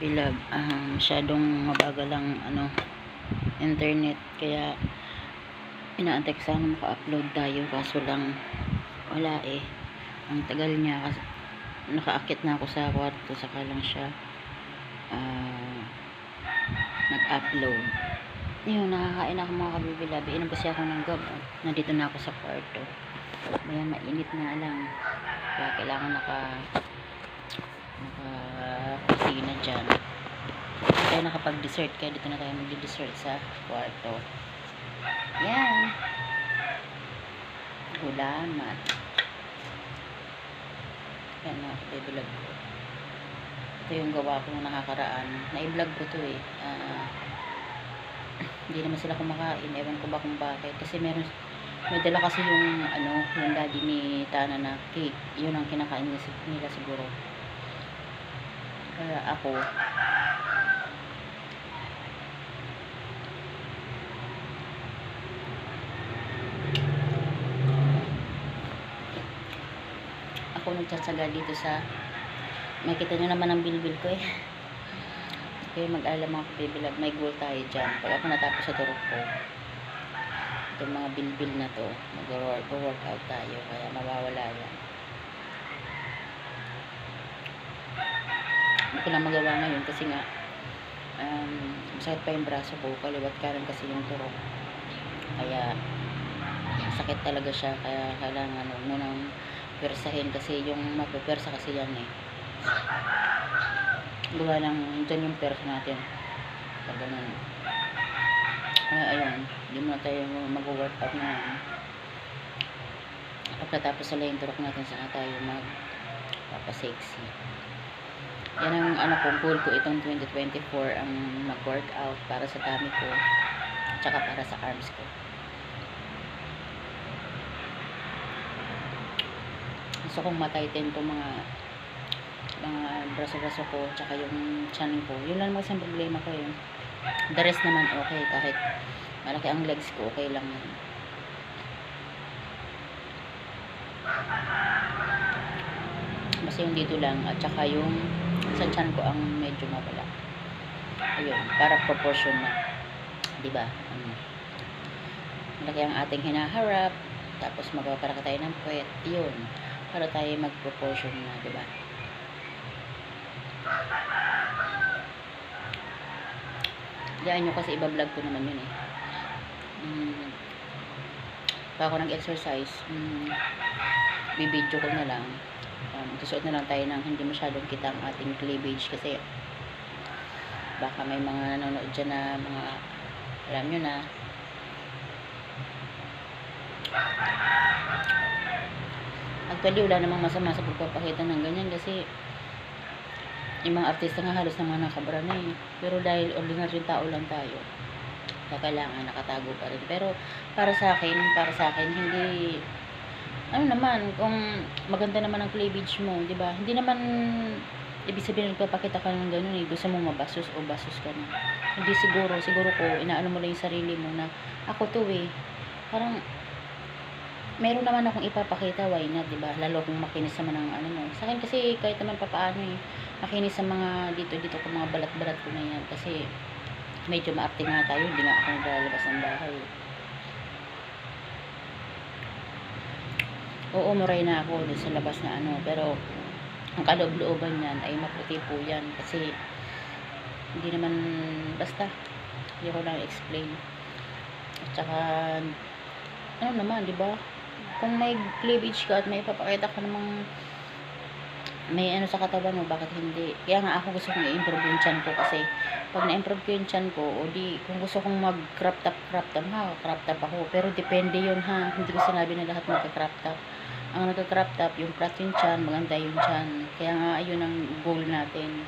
bilag. Ah, masyadong mabagal ang ano internet. Kaya inaantay ko sana maka-upload tayo. Kaso lang wala eh. Ang tagal niya nakaakit na ako sa kwarto saka lang siya ah, nag-upload. Yun nakakain ako mga kabibilabi. Inom kasi ako ng gamot nandito na ako sa kwarto. Ayan, mainit nga lang. Kaya kailangan naka naka kusina dyan. Kaya nakapag-dessert kaya dito na tayo mag-dessert sa kwarto. Yan. Gulaman. Yan na i-vlog ko. Ito yung gawa ko nung nakakaraan. Na-vlog ko to eh. Ah, hindi naman sila kumakain. Ewan ko ba kung bakit. Kasi meron may dala kasi yung ano yung daddy ni Tana na cake. Yun ang kinakain nila siguro kaya ako. Ako nagtsatsaga dito sa makita nyo naman ang bilbil ko eh. Kaya mag-alam mga kabibilag may goal tayo dyan. Pag ako natapos sa turok ko itong mga bilbil na to mag-workout tayo kaya mawawala yan hindi ko lang magawa ngayon kasi nga um, masakit pa yung braso ko kaliwat kanan kasi yung turok kaya sakit talaga siya kaya kailangan huwag mo nang persahin kasi yung mapapersa kasi yan eh. Gawa lang dyan yung persa natin. Pag ganun. Kaya ayun hindi muna tayo mag-workout na pagkatapos sa yung turok natin saan tayo mag papasexy yan ang ano ko goal ko itong 2024 ang mag-workout para sa tummy ko tsaka para sa arms ko. Gusto kong matighten to mga mga braso-braso ko tsaka yung chan ko. Yun lang naman ang problema ko yun the rest naman okay. Kahit malaki ang legs ko okay lang yun. Basta yung dito lang. At saka yung sa chan ko ang medyo mawala. Ayun para proportion na. Di ba? Um, malaki ang ating hinaharap tapos magpaparaka tayo ng puwet. Yun para tayo mag-proportion na di ba? Diyan nyo kasi iba-vlog ko naman yun eh. Mm, pa ako nag-exercise, mm, bibidyo ko na lang. Um, susuot na lang tayo ng hindi masyadong kita ang ating cleavage kasi baka may mga nanonood dyan na mga alam nyo na actually wala namang masama sa pagpapakita ng ganyan kasi yung mga artista nga halos naman nakabra na eh. Pero dahil ordinary tao lang tayo, kaya kailangan nakatago pa rin. Pero para sa akin, para sa akin, hindi, ano naman, kung maganda naman ang cleavage mo, di ba? Hindi naman, ibig sabihin nagpapakita ka ng ganun eh, gusto mo mabasos o basos ka na. Hindi siguro, siguro ko, inaano mo lang yung sarili mo na, ako to eh, parang, meron naman akong ipapakita, why not, di ba? Lalo kung makinis naman ang ano mo. Sa akin kasi, kahit naman papaano eh, makinis sa mga dito-dito ko mga balat-balat ko na yan kasi medyo maarte nga tayo hindi nga ako naglalabas ng bahay oo muray na ako dun sa labas na ano pero ang kaloob-looban yan ay maputi po yan kasi hindi naman basta hindi ko lang explain at saka ano naman di ba kung may cleavage ka at may papakita ka namang may ano sa katawan mo, bakit hindi? Kaya nga ako gusto kong i-improve yung chan ko kasi pag na-improve ko yung chan ko, o di, kung gusto kong mag-crop top, crop top, ha, crop top ako. Pero depende yun ha, hindi ko sinabi na lahat magka-crop top. Ang nagka-crop top, yung flat chan, maganda yung chan. Kaya nga, ayun ang goal natin.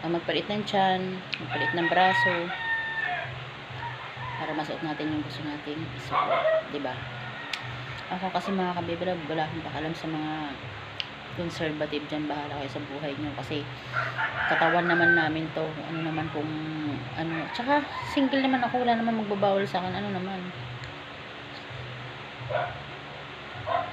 Ang magpalit ng chan, magpalit ng braso, para masuot natin yung gusto nating isuot. ba? Ako kasi mga kabibra, wala akong pakalam sa mga conservative dyan. Bahala kayo sa buhay nyo. Kasi katawan naman namin to. Ano naman kung ano. Tsaka single naman ako. Wala naman magbabawal sa akin. Ano naman.